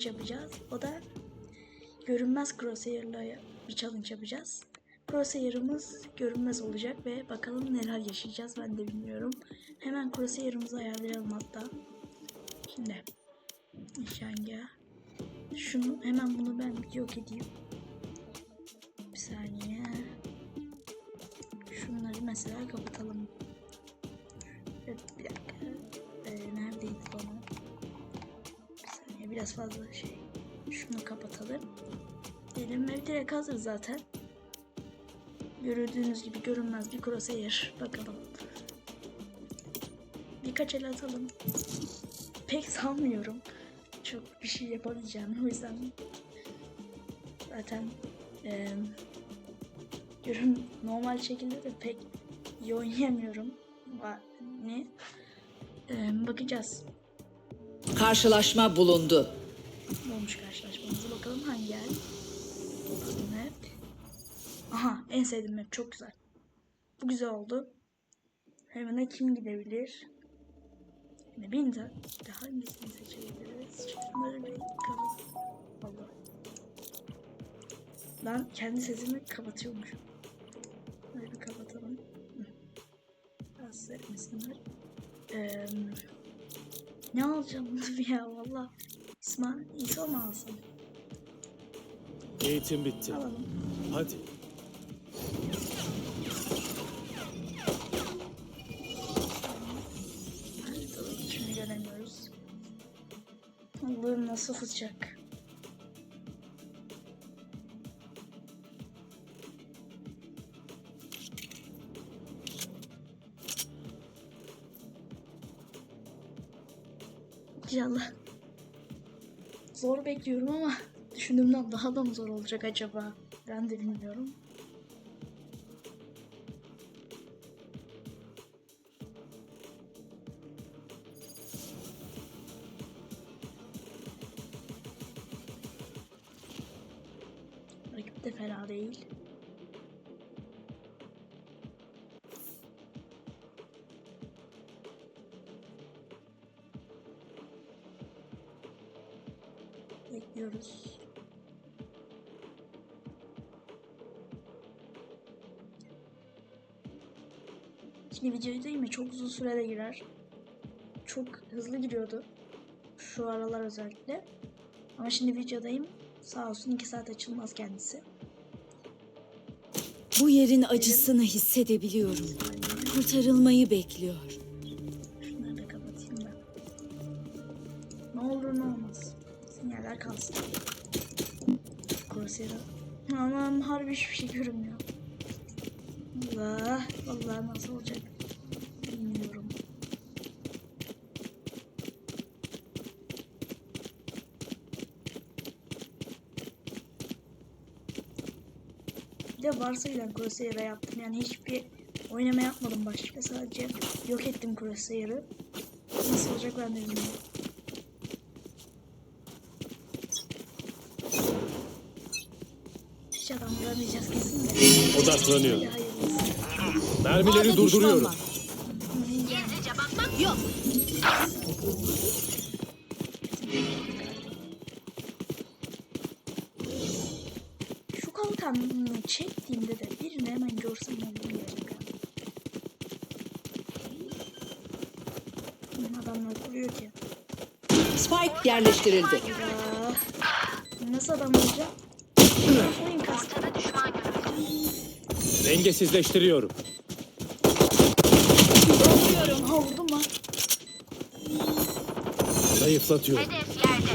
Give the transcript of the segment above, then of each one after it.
challenge yapacağız. O da görünmez crosshair'la bir challenge yapacağız. Crosshair'ımız görünmez olacak ve bakalım neler yaşayacağız ben de bilmiyorum. Hemen crosshair'ımızı ayarlayalım hatta. Şimdi nişanga. Şunu hemen bunu ben yok edeyim. Bir saniye. Şunları mesela kapatalım. Biraz fazla şey. Şunu kapatalım. Ve direkt hazır zaten. Gördüğünüz gibi görünmez bir crosshair. Bakalım. Birkaç el atalım. Pek sanmıyorum. Çok bir şey yapabileceğim. O yüzden zaten eee görün normal şekilde de pek iyi oynayamıyorum. Ne? Eee, bakacağız. Karşılaşma bulundu. Ne olmuş karşılaşmamıza bakalım hangi yer? Map. Aha en sevdiğim map çok güzel. Bu güzel oldu. Hemen kim gidebilir? Yine bin de hangisini seçebiliriz? Şunları bir kapat. Allah. Ben kendi sesimi kapatıyormuşum. Böyle bir kapatalım. Hı. Rahatsız etmesinler. Eee ne alacağım ya valla. İsmail İsa mı alsam? Eğitim bitti. Alalım. Hadi. Şimdi göremiyoruz. Allah'ım nasıl sıcak. Zor bekliyorum ama düşündüğümden daha da mı zor olacak acaba? Ben de bilmiyorum. Rakip de fena değil. Şimdi videoyu değil mi? Çok uzun sürede girer. Çok hızlı giriyordu. Şu aralar özellikle. Ama şimdi videodayım. Sağ olsun 2 saat açılmaz kendisi. Bu yerin acısını hissedebiliyorum. Kurtarılmayı bekliyor. Şunları da kapatayım ben. Ne olur ne olmaz. Sinyaller kalsın. Crosshair'a. Aman harbi hiçbir şey görünmüyor. Allah. Vallahi nasıl olacak? Bilmiyorum. Bir de varsayılan Crosshair'a yaptım. Yani hiçbir oynama yapmadım başka. Sadece yok ettim Crosshair'ı. Nasıl olacak ben de bilmiyorum. Hiç adam vuramayacağız kesin de. Hayırlısı. Mermileri A'da hemen görsem olur gerçekten. Hı, Adamlar kuruyor ki. Spike yerleştirildi. Ya. Nasıl adam olacak? Oyun kastı. Dengesizleştiriyorum. Ha vurdum lan. Zayıflatıyorum. Hedef yerde.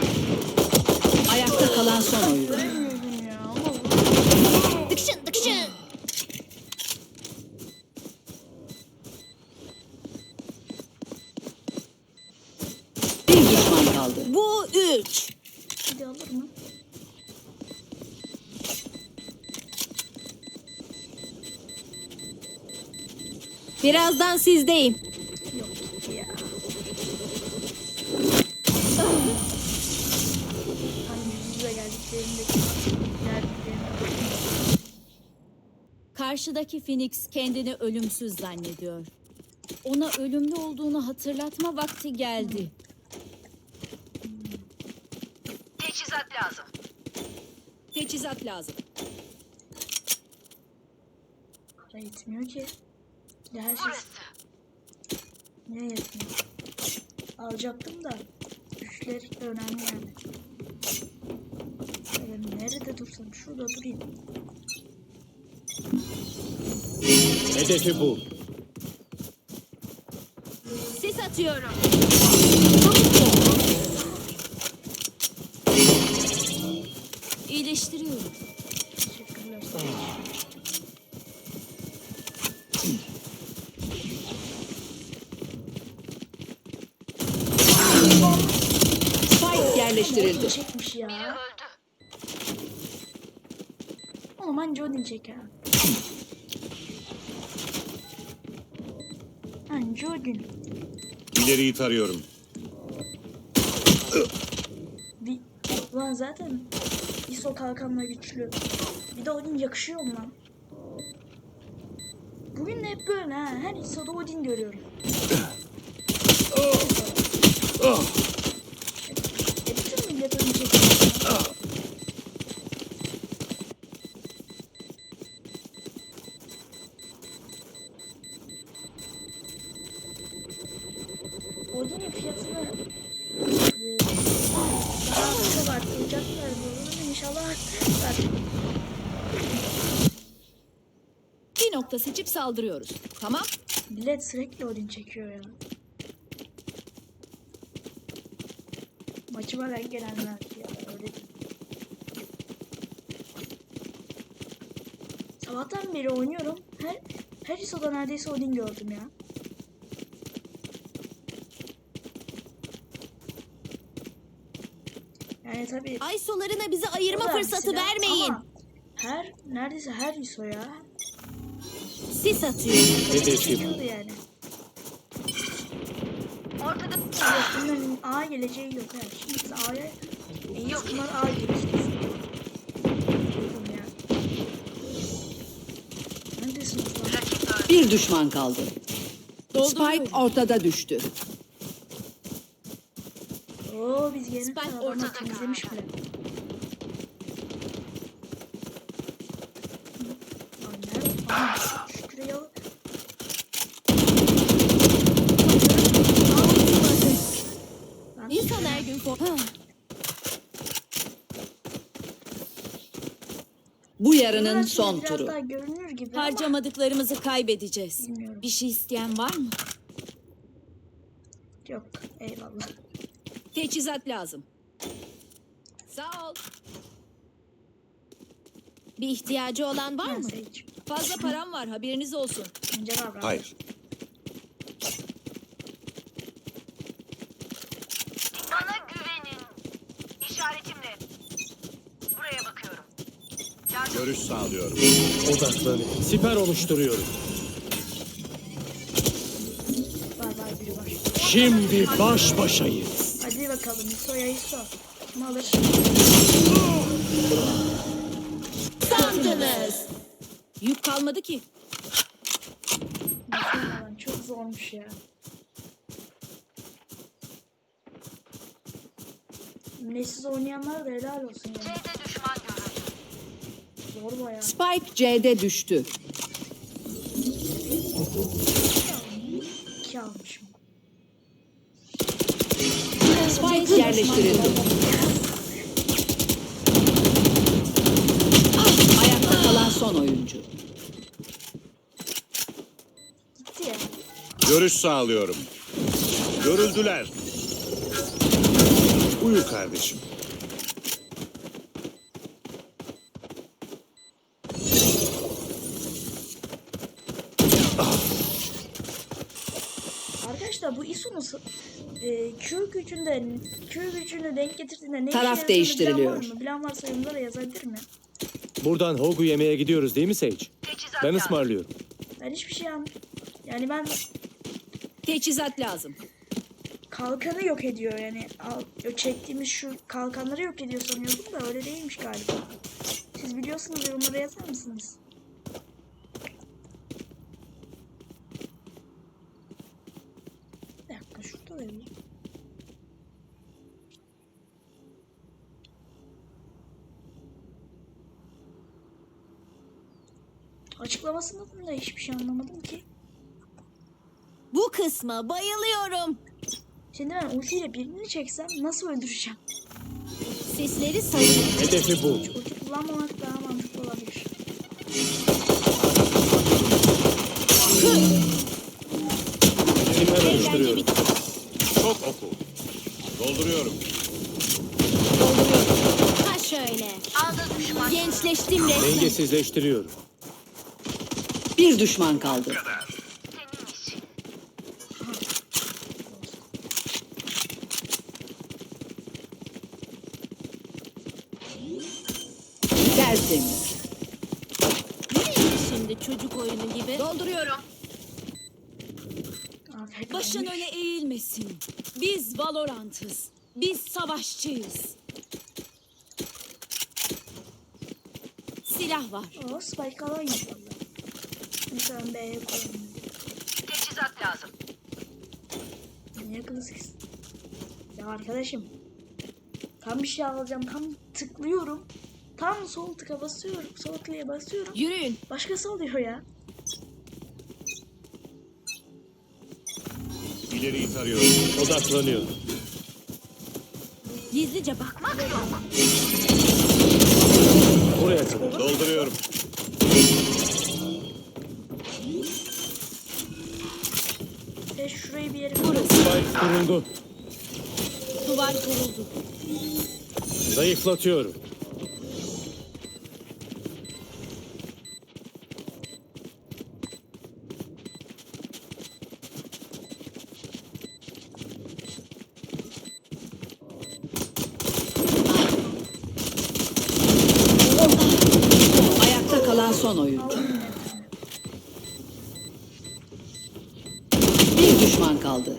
Ayakta kalan son oyun. Göremiyordum ya ama vurdum. Dıkşın dıkşın. Bir düşman kaldı. Bu üç. Hadi alır mı? Birazdan sizdeyim. Yok ya. Karşıdaki Phoenix kendini ölümsüz zannediyor. Ona ölümlü olduğunu hatırlatma vakti geldi. Lazım. Teçhizat lazım. Para yetmiyor ki. Ya her şey Burası. ne yetmiyor? Alacaktım da. Güçler önemli yani. Şöyle nerede dursam? Şurada durayım. Hedefi bul. Sis atıyorum. Spike yerleştirildi. Çekmiş ya. Öldü. Oğlum anca Odin çek ha. Anca Odin. İleriyi tarıyorum. Bir... Ulan zaten ISO kalkanla güçlü. Bir de Odin yakışıyor mu lan? Bugün de hep böyle ha. Her ISO'da Odin görüyorum. saldırıyoruz. Tamam. Millet sürekli Odin çekiyor ya. Maçıma ben gelenler ya öyle. Sabahtan beri oynuyorum. Her her ISO'da neredeyse Odin gördüm ya. Yani tabii Ay solarına bize ayırma fırsatı silah vermeyin. ama Her neredeyse her ISO ya. Sis atıyorum. Hedefi bul. Çekiyordu yani. Ortada Yok bunların A geleceği yok yani. Şimdi biz A'ya en yok bunlar A geleceğiz. Oğlum ya. Neredesiniz lan? rakip öldü. Bir düşman kaldı. Spike ortada düştü. Oo biz yeni Spike adamı ortada temizlemiş bile. Aa, şu küreyi al. Lan İnsan her gün kork... Ha, Bu yarının Bunlar son biraz turu. daha görünür gibi ama Harcamadıklarımızı kaybedeceğiz. Bilmiyorum. Bir şey isteyen var mı? yok. Eyvallah. Teçhizat lazım. Sağ ol. Bir ihtiyacı olan var Ben mı? Sage. Fazla param var haberiniz olsun. Önce var abi. Hayır. Bana güvenin. İşaretimle. Buraya bakıyorum. Yardım Görüş sağlıyorum. Odaklanın. Siper oluşturuyorum. Var var biri var. Şimdi baş başayız. Hadi bakalım. Soya ISO. Kim alır? Sandınız. Yük kalmadı ki. Lan çok zormuş ya. Nesiz oynayanlar da helal olsun yani. C'de düşman görüldü. Spike C'de düştü. İki almışım. Spike yerleştirildi. Ah, Ayakta kalan son oyuncu. Gitti ya. Görüş sağlıyorum. Görüldüler. Uyu kardeşim. Bu nasıl? E, Q gücünde Q gücünü denk getirdiğinde ne Taraf değiştiriliyor. Bilen var, mı? bilen varsa yorumlara yazabilir mi? Buradan Hogu yemeye gidiyoruz değil mi Sage? Teçhizat Ben ısmarlıyorum. Ben hiçbir şey an yani ben Teçhizat lazım. kalkanı yok ediyor yani al, çektiğimiz şu kalkanları yok ediyor sanıyordum da öyle değilmiş galiba. Siz biliyorsunuz yorumlara yazar mısınız? Bir dakika şurada da bir. Açıklamasından da hiçbir şey anlamadım ki. Bu kısma bayılıyorum. Şimdi ben ultiyle birini çeksem nasıl öldüreceğim? Sesleri sayın. Hedefi bul. Ulti kullanmamak daha mantıklı olabilir. Oluşturuyorum. bitti. Çok oku. Dolduruyorum. Ha şöyle. Gençleştim resmen. Dengesizleştiriyorum. Bir düşman kaldı. Tertemiz. Şimdi çocuk oyunu gibi? Dolduruyorum. Başın öne eğilmesin. Biz Valorant'ız. Biz savaşçıyız. Silah var. Oo spike alan inşallah. Ben B'ye koyalım. Teçhizat lazım. Niye kızız? Ya arkadaşım. Tam bir şey alacağım. Tam tıklıyorum. Tam sol tıka basıyorum. Sol tıkaya basıyorum. Yürüyün. Başkası oluyor ya. İleriyi tarıyorum. Odaklanıyorum. Gizlice bakmak yok. Buraya kadar. Dolduruyorum. Ve şurayı bir yere Spike kuruldu. Duvar kuruldu. Zayıflatıyorum. Ayakta kalan son oyuncu. Düşman kaldı.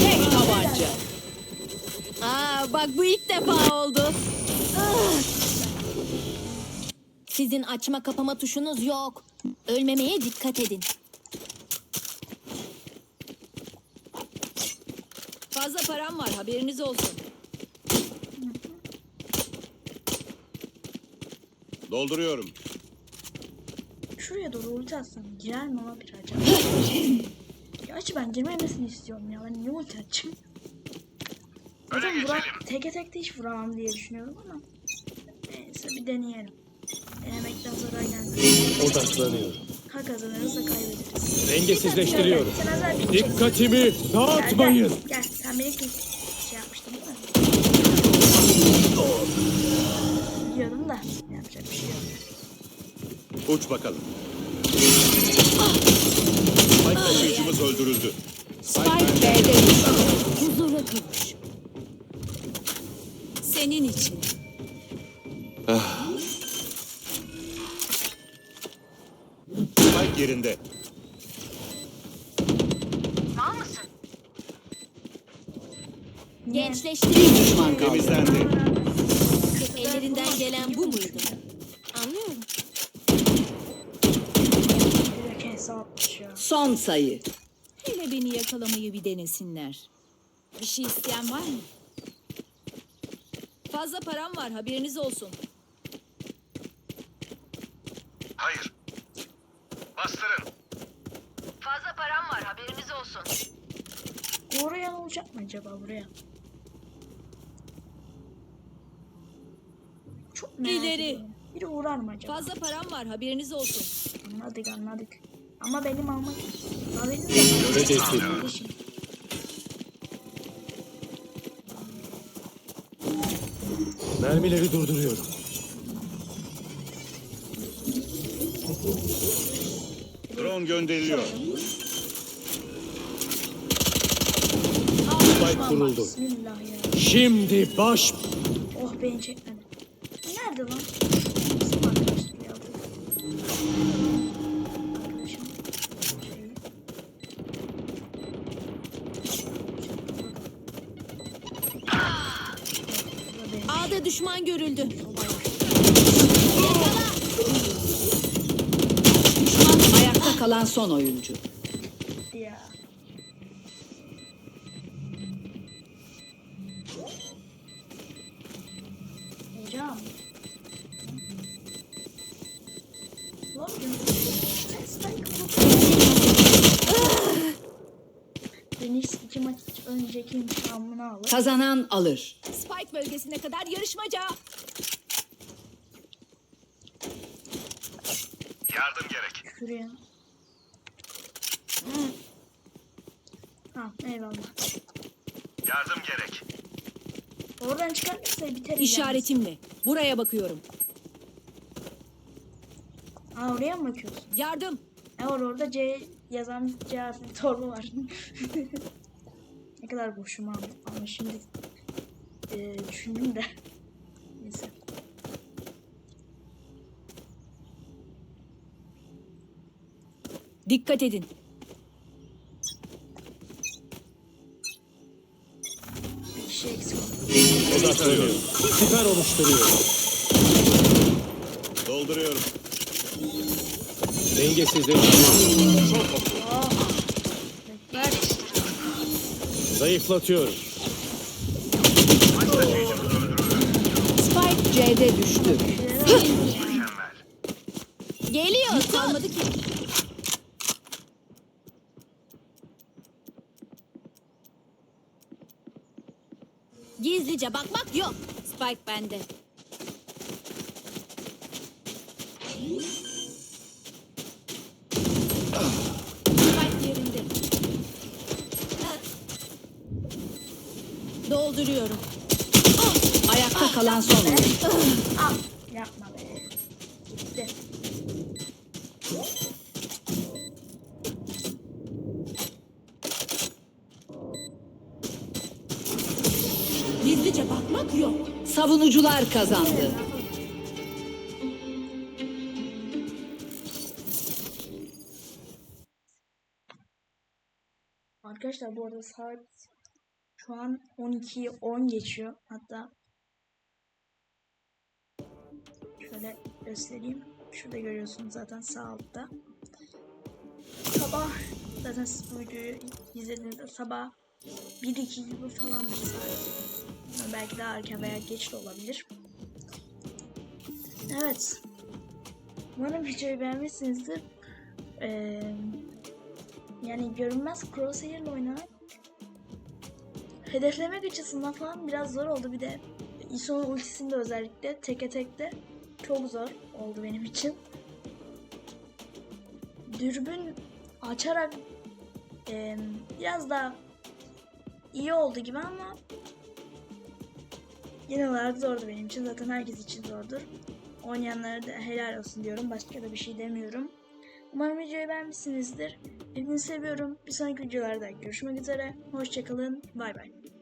Tek tabanca. Aa bak bu ilk defa oldu. Sizin açma kapama tuşunuz yok. Ölmemeye dikkat edin. Fazla param var haberiniz olsun. Dolduruyorum. Şuraya doğru ulti atsam girer mi ama bir acaba? Gerçi ben girmemesini istiyorum ya. Ben niye ulti açayım? Zaten vuram, teke tek de hiç vuramam diye düşünüyorum ama. Neyse bir deneyelim. Denemekten zarar gelmez. Odaklanıyorum. Ha kazanırız da kaybederiz. Dengesizleştiriyorum. Dikkatimi Gel, dağıtmayın. Gel, gel. sen beni. Şey yapmıştın değil mi? Biliyordum da yapacak bir şey yok. Uç bakalım. Spike taşıyıcımız öldürüldü. Spike B'de düştü. Huzura kavuş. Senin için. Spike yerinde. Gençleştim. Bir düşman kaldı. Temizlendi. Ellerinden gelen bu muydu? Anlıyorum. Bir de hesapmış ya. Son sayı. Hele beni yakalamayı bir denesinler. Bir şey isteyen var mı? Fazla param var haberiniz olsun. Hayır. Bastırın. Fazla param var haberiniz olsun. Oraya ne olacak mı acaba buraya? Çok merak İleri. ediyorum. Biri uğrar mı acaba? Fazla param var haberiniz olsun. Anladık anladık. Ama benim almak. Kardeşim. Mermileri durduruyorum. Drone gönderiliyor. Spike kuruldu. Bismillah ya. Şimdi baş... Oh beni kalan son oyuncu. Ya. Hocam. Deniz önceki intikamını alır. Kazanan alır. Spike bölgesine kadar yarışmaca. Yardım gerek. Şuraya. Ha eyvallah. Yardım gerek. Oradan çıkartırsa biteriz İşaretimle. Buraya bakıyorum. Ha oraya mı bakıyorsun? Yardım. Ha or orada C yazan C harfli torba var. ne kadar boşum ama, ama şimdi e, düşündüm de. Neyse. Dikkat edin. Odaklanıyorum. Siper oluşturuyorum. Dolduruyorum. Dengesizleştiriyorum. Ver. Zayıflatıyorum. Spike C'de düştü. Geliyor. Kalmadı ki. Gizlice bakmak yok. Spike bende. Spike yerinde. Dolduruyorum. Ayakta kalan son oyuncu. Al. Yapma be. Gitti. Gizlice bakmak yok. Savunucular kazandı. Arkadaşlar bu arada saat şu an 12'yi 10 geçiyor. Hatta şöyle göstereyim. Şurada görüyorsunuz zaten sağ altta. Sabah zaten siz bu videoyu izlediğinizde sabah 1-2 gibi falandır saat. Belki daha erken veya geç de olabilir. Evet. Umarım videoyu beğenmişsinizdir. Ee, yani görünmez crosshair ile oynamak hedeflemek açısından falan biraz zor oldu bir de Iso'nun ultisinde özellikle teke tekte çok zor oldu benim için. Dürbün açarak e, biraz daha iyi oldu gibi ama genel olarak zordu benim için. Zaten herkes için zordur. Oynayanlara da helal olsun diyorum. Başka da bir şey demiyorum. Umarım videoyu beğenmişsinizdir. Hepinizi seviyorum. Bir sonraki videolarda görüşmek üzere. Hoşçakalın. Bay bay.